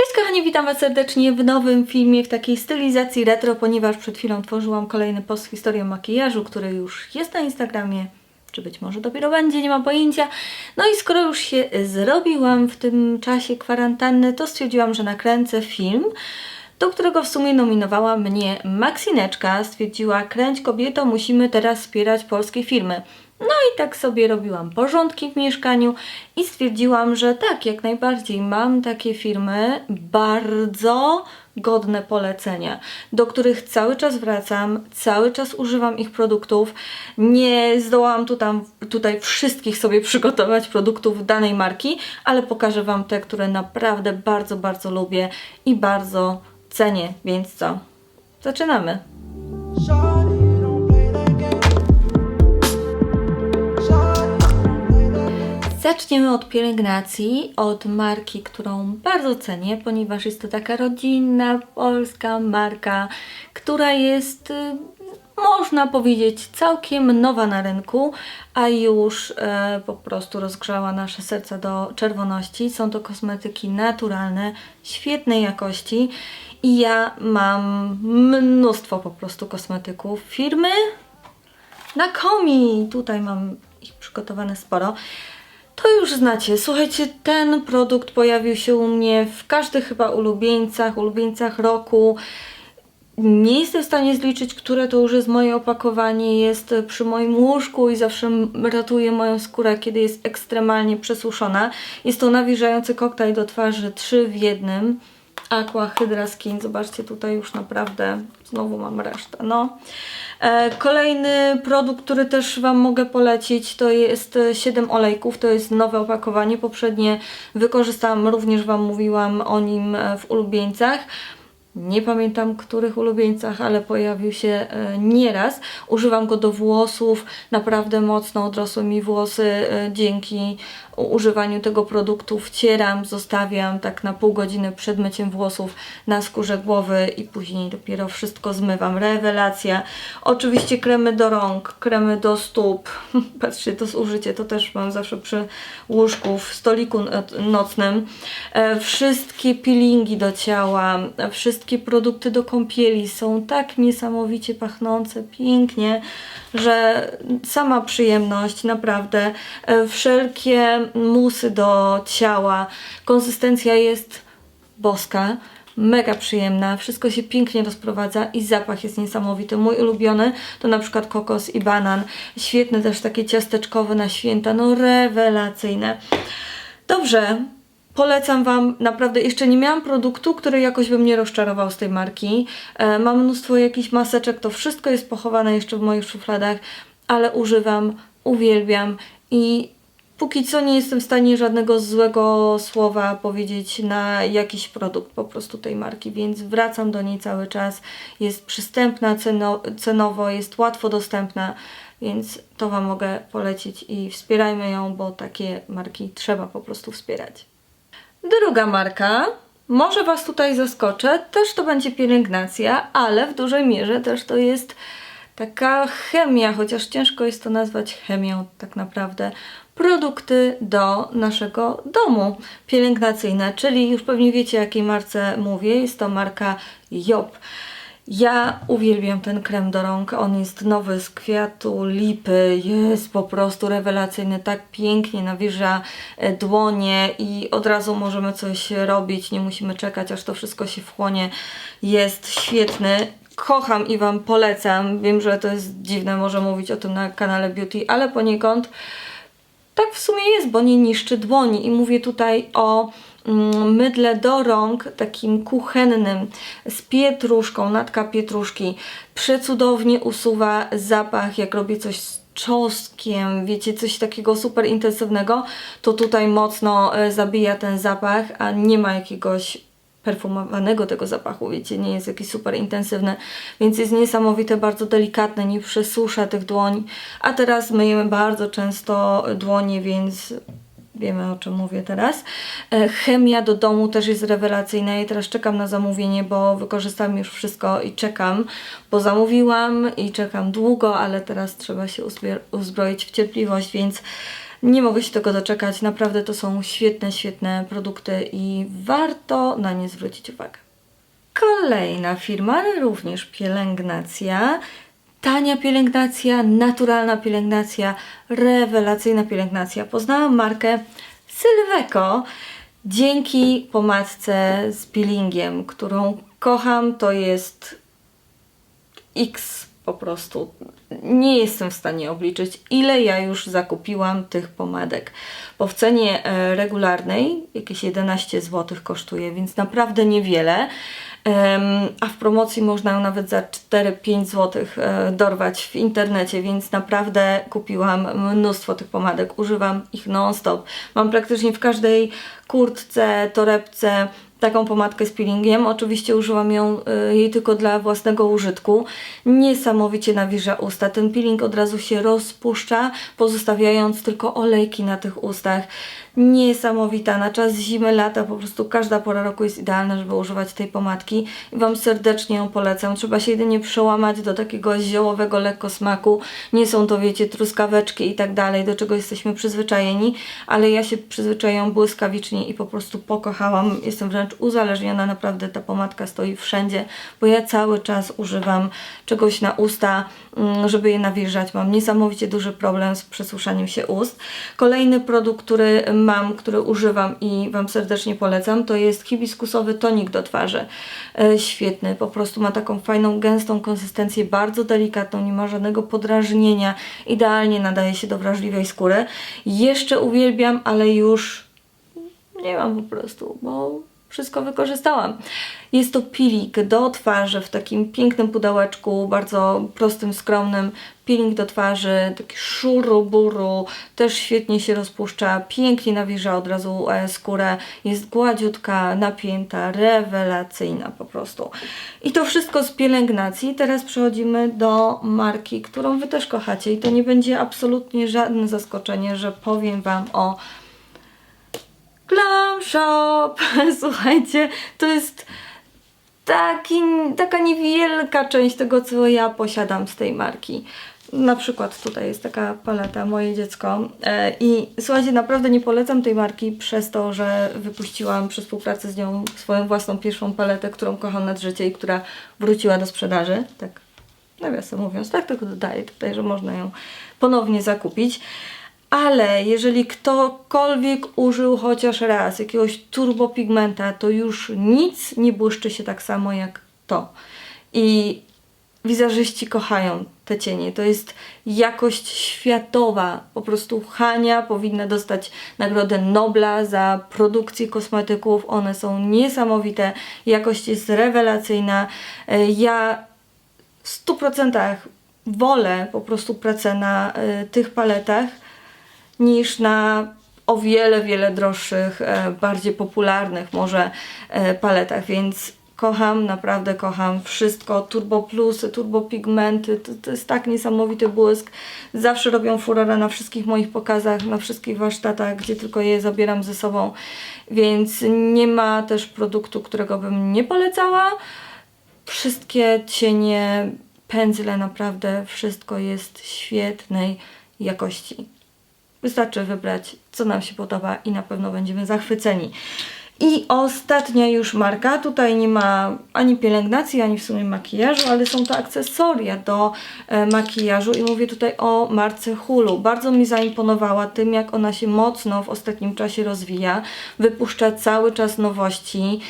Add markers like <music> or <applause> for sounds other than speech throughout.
Cześć kochani, witam Was serdecznie w nowym filmie w takiej stylizacji retro, ponieważ przed chwilą tworzyłam kolejny post z historią makijażu, który już jest na Instagramie, czy być może dopiero będzie, nie mam pojęcia. No i skoro już się zrobiłam w tym czasie kwarantanny, to stwierdziłam, że nakręcę film, do którego w sumie nominowała mnie Maksineczka. Stwierdziła, kręć kobieto, musimy teraz wspierać polskie filmy. No i tak sobie robiłam porządki w mieszkaniu i stwierdziłam, że tak, jak najbardziej mam takie firmy bardzo godne polecenia, do których cały czas wracam, cały czas używam ich produktów. Nie zdołałam tu tam, tutaj wszystkich sobie przygotować produktów danej marki, ale pokażę Wam te, które naprawdę bardzo, bardzo lubię i bardzo cenię, więc co? Zaczynamy! Zaczniemy od pielęgnacji, od marki, którą bardzo cenię, ponieważ jest to taka rodzinna, polska marka, która jest, y, można powiedzieć, całkiem nowa na rynku, a już e, po prostu rozgrzała nasze serca do czerwoności. Są to kosmetyki naturalne, świetnej jakości i ja mam mnóstwo po prostu kosmetyków firmy na komi. Tutaj mam ich przygotowane sporo. To już znacie. Słuchajcie, ten produkt pojawił się u mnie w każdych chyba ulubieńcach, ulubieńcach roku. Nie jestem w stanie zliczyć, które to już jest moje opakowanie. Jest przy moim łóżku i zawsze ratuje moją skórę, kiedy jest ekstremalnie przesuszona. Jest to nawilżający koktajl do twarzy 3 w jednym. Aqua Hydra Skin. Zobaczcie, tutaj już naprawdę znowu mam resztę. No. E, Kolejny produkt, który też Wam mogę polecić, to jest e, 7 olejków. To jest nowe opakowanie. Poprzednie wykorzystałam, również Wam mówiłam o nim e, w ulubieńcach. Nie pamiętam których ulubieńcach, ale pojawił się e, nieraz. Używam go do włosów, naprawdę mocno odrosły mi włosy e, dzięki używaniu tego produktu. Wcieram, zostawiam tak na pół godziny przed myciem włosów na skórze głowy i później dopiero wszystko zmywam. Rewelacja. Oczywiście kremy do rąk, kremy do stóp. <laughs> Patrzcie, to zużycie to też mam zawsze przy łóżku, w stoliku no- nocnym. E, Wszystkie peelingi do ciała, e, wszystkie produkty do kąpieli są tak niesamowicie pachnące, pięknie, że sama przyjemność, naprawdę. E, Wszelkie musy do ciała, konsystencja jest boska. Mega przyjemna, wszystko się pięknie rozprowadza i zapach jest niesamowity. Mój ulubiony to na przykład kokos i banan. Świetne też takie ciasteczkowe na święta, no rewelacyjne. Dobrze, polecam Wam, naprawdę jeszcze nie miałam produktu, który jakoś by mnie rozczarował z tej marki. E, mam mnóstwo jakichś maseczek, to wszystko jest pochowane jeszcze w moich szufladach, ale używam, uwielbiam i póki co nie jestem w stanie żadnego złego słowa powiedzieć na jakiś produkt po prostu tej marki, więc wracam do niej cały czas. Jest przystępna ceno, cenowo, jest łatwo dostępna, więc to Wam mogę polecić i wspierajmy ją, bo takie marki trzeba po prostu wspierać. Druga marka, może Was tutaj zaskoczę, też to będzie pielęgnacja, ale w dużej mierze też to jest taka chemia, chociaż ciężko jest to nazwać chemią tak naprawdę. Produkty do naszego domu pielęgnacyjne, czyli już pewnie wiecie jakiej marce mówię, jest to marka Job. Ja uwielbiam ten krem do rąk. On jest nowy z kwiatu lipy. Jest po prostu rewelacyjny. Tak pięknie nawilża e, dłonie i od razu możemy coś robić. Nie musimy czekać, aż to wszystko się wchłonie. Jest świetny. Kocham i Wam polecam. Wiem, że to jest dziwne, może mówić o tym na kanale Beauty, ale poniekąd tak w sumie jest, bo nie niszczy dłoni. I mówię tutaj o mm, mydle do rąk, takim kuchennym, z pietruszką, natka pietruszki. Przecudownie usuwa zapach, jak robię coś z czosnkiem, wiecie, coś takiego super intensywnego, to tutaj mocno e, zabija ten zapach, a nie ma jakiegoś perfumowanego tego zapachu, wiecie, nie jest jakiś super intensywny, więc jest niesamowite, bardzo delikatne, nie przesusza tych dłoni, a teraz myjemy bardzo często dłonie, więc wiemy o czym mówię teraz. E, Chemia do domu też jest rewelacyjna i teraz czekam na zamówienie, bo wykorzystam już wszystko i czekam, bo zamówiłam i czekam długo, ale teraz trzeba się uzbroić w cierpliwość, więc Nie mogę się tego doczekać. Naprawdę to są świetne, świetne produkty i warto na nie zwrócić uwagę. Kolejna firma, również pielęgnacja. Tania pielęgnacja, naturalna pielęgnacja, rewelacyjna pielęgnacja. Poznałam markę Sylweco dzięki pomadce z peelingiem, którą kocham. To jest X po prostu. Nie jestem w stanie obliczyć, ile ja już zakupiłam tych pomadek. Bo w cenie e, regularnej jakieś 11 zł kosztuje, więc naprawdę niewiele. A w promocji można ją nawet za 4-5 zł e, dorwać w internecie, więc naprawdę kupiłam mnóstwo tych pomadek. Używam ich non-stop. Mam praktycznie w każdej kurtce, torebce taką pomadkę z peelingiem. Oczywiście używam ją, y, jej tylko dla własnego użytku. Niesamowicie nawilża usta. Ten peeling od razu się rozpuszcza, pozostawiając tylko olejki na tych ustach. Niesamowita. Na czas zimy, lata, po prostu każda pora roku jest idealna, żeby używać tej pomadki. I Wam serdecznie ją polecam. Trzeba się jedynie przełamać do takiego ziołowego lekko smaku. Nie są to, wiecie, truskaweczki i tak dalej, do czego jesteśmy przyzwyczajeni, ale ja się przyzwyczaiłam błyskawicznie i po prostu pokochałam. Jestem wręcz uzależniona, naprawdę ta pomadka stoi wszędzie, bo ja cały czas używam czegoś na usta, mm, żeby je nawilżać. Mam niesamowicie duży problem z przesuszaniem się ust. Kolejny produkt, który mam, który używam i Wam serdecznie polecam, to jest hibiskusowy tonik do twarzy. E, Świetny, po prostu ma taką fajną, gęstą konsystencję, bardzo delikatną, nie ma żadnego podrażnienia, idealnie nadaje się do wrażliwej skóry. Jeszcze uwielbiam, ale już nie mam po prostu, bo wszystko wykorzystałam. Jest to peeling do twarzy w takim pięknym pudełeczku, bardzo prostym, skromnym. Peeling do twarzy, taki szuru-buru, też świetnie się rozpuszcza, pięknie nawilża od razu e, skórę, jest gładziutka, napięta, rewelacyjna po prostu. I to wszystko z pielęgnacji. Teraz przechodzimy do marki, którą Wy też kochacie i to nie będzie absolutnie żadne zaskoczenie, że powiem Wam o Glam Shop. <laughs> Słuchajcie, to jest taki, taka niewielka część tego, co ja posiadam z tej marki. Na przykład tutaj jest taka paleta Moje Dziecko e, i słuchajcie, naprawdę nie polecam tej marki przez to, że wypuściłam przy współpracy z nią swoją własną pierwszą paletę, którą kocham nad życie i która wróciła do sprzedaży. Tak nawiasem mówiąc, tak tylko dodaję tutaj, że można ją ponownie zakupić. Ale jeżeli ktokolwiek użył chociaż raz jakiegoś turbopigmenta, to już nic nie błyszczy się tak samo jak to. I wizerzyści kochają te cienie. To jest jakość światowa. Po prostu Hania powinna dostać nagrodę Nobla za produkcję kosmetyków. One są niesamowite. Jakość jest rewelacyjna. E, Ja w 100% wolę po prostu pracę na y, tych paletach niż na o wiele, wiele droższych, e, bardziej popularnych może e, paletach, więc kocham, naprawdę kocham wszystko, turbo plusy, turbo pigmenty, to, to jest tak niesamowity błysk. Zawsze robią furorę na wszystkich moich pokazach, na wszystkich warsztatach, gdzie tylko je zabieram ze sobą, więc nie ma też produktu, którego bym nie polecała. Wszystkie cienie, pędzle, naprawdę wszystko jest świetnej jakości. Wystarczy wybrać, co nam się podoba i na pewno będziemy zachwyceni. I ostatnia już marka. Tutaj nie ma ani pielęgnacji, ani w sumie makijażu, ale są to akcesoria do e, makijażu i mówię tutaj o marce Hulu. Bardzo mi zaimponowała tym, jak ona się mocno w ostatnim czasie rozwija. Wypuszcza cały czas nowości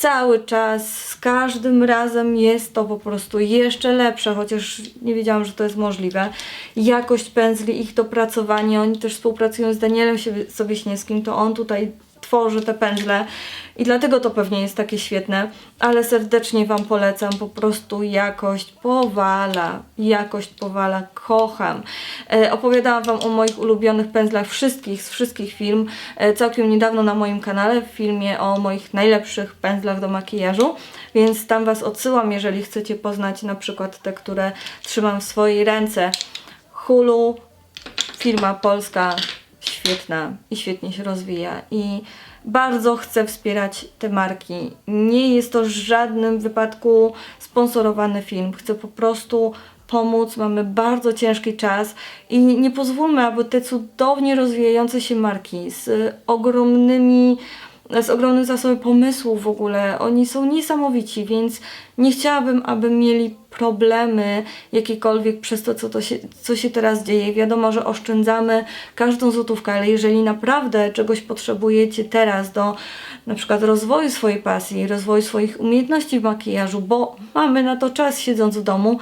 cały czas, z każdym razem jest to po prostu jeszcze lepsze, chociaż nie wiedziałam, że to jest możliwe. Jakość pędzli, ich dopracowanie, oni też współpracują z Danielem Sobieśniewskim, to on tutaj tworzy te pędzle i dlatego to pewnie jest takie świetne, ale serdecznie Wam polecam, po prostu jakość powala, jakość powala, kocham. E, opowiadałam Wam o moich ulubionych pędzlach wszystkich, z wszystkich film, e, całkiem niedawno na moim kanale, w filmie o moich najlepszych pędzlach do makijażu, więc tam Was odsyłam, jeżeli chcecie poznać na przykład te, które trzymam w swojej ręce. Hulu, firma polska, świetna i świetnie się rozwija i bardzo chcę wspierać te marki. Nie jest to w żadnym wypadku sponsorowany film. Chcę po prostu pomóc. Mamy bardzo ciężki czas i nie pozwólmy, aby te cudownie rozwijające się marki z ogromnymi z ogromnym zasobem pomysłów w ogóle. Oni są niesamowici, więc nie chciałabym, aby mieli problemy jakiekolwiek przez to, co, to się, co się teraz dzieje. Wiadomo, że oszczędzamy każdą złotówkę, ale jeżeli naprawdę czegoś potrzebujecie teraz do na przykład rozwoju swojej pasji, rozwoju swoich umiejętności w makijażu, bo mamy na to czas siedząc w domu,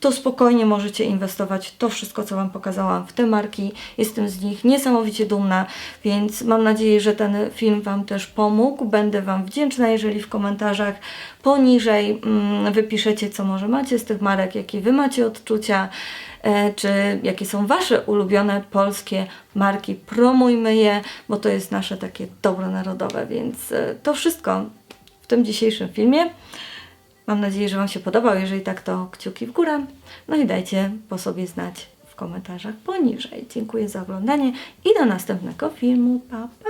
to spokojnie możecie inwestować to wszystko, co Wam pokazałam, w te marki. Jestem z nich niesamowicie dumna, więc mam nadzieję, że ten film Wam też pomógł. Będę Wam wdzięczna, jeżeli w komentarzach poniżej mm, wypiszecie, co może macie z tych marek, jakie Wy macie odczucia, e, czy jakie są Wasze ulubione polskie marki. Promujmy je, bo to jest nasze takie dobro narodowe, więc e, to wszystko w tym dzisiejszym filmie. Mam nadzieję, że Wam się podobał. Jeżeli tak, to kciuki w górę. No i dajcie po sobie znać w komentarzach poniżej. Dziękuję za oglądanie i do następnego filmu. Pa, pa!